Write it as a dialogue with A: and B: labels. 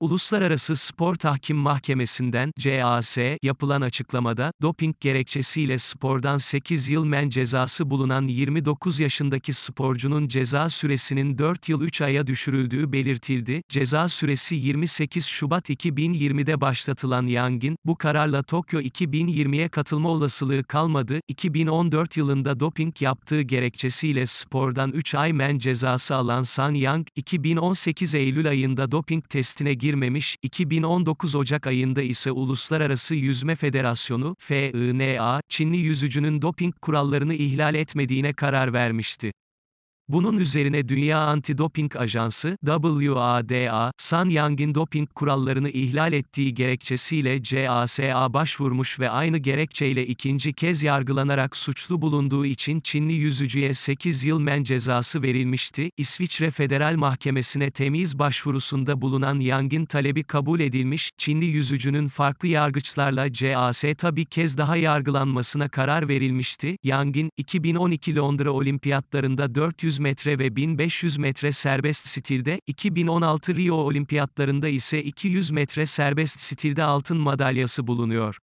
A: Uluslararası Spor Tahkim Mahkemesi'nden CAS yapılan açıklamada, doping gerekçesiyle spordan 8 yıl men cezası bulunan 29 yaşındaki sporcunun ceza süresinin 4 yıl 3 aya düşürüldüğü belirtildi. Ceza süresi 28 Şubat 2020'de başlatılan Yangin, bu kararla Tokyo 2020'ye katılma olasılığı kalmadı. 2014 yılında doping yaptığı gerekçesiyle spordan 3 ay men cezası alan San Yang, 2018 Eylül ayında doping testine girmemiş, 2019 Ocak ayında ise Uluslararası Yüzme Federasyonu, FINA, Çinli yüzücünün doping kurallarını ihlal etmediğine karar vermişti. Bunun üzerine Dünya Antidoping Ajansı, WADA, San Yang'in doping kurallarını ihlal ettiği gerekçesiyle CAS'a başvurmuş ve aynı gerekçeyle ikinci kez yargılanarak suçlu bulunduğu için Çinli yüzücüye 8 yıl men cezası verilmişti. İsviçre Federal Mahkemesi'ne temiz başvurusunda bulunan Yang'in talebi kabul edilmiş, Çinli yüzücünün farklı yargıçlarla CAS'ta bir kez daha yargılanmasına karar verilmişti. Yang'in, 2012 Londra Olimpiyatlarında 400 metre ve 1500 metre serbest stilde, 2016 Rio Olimpiyatlarında ise 200 metre serbest stilde altın madalyası bulunuyor.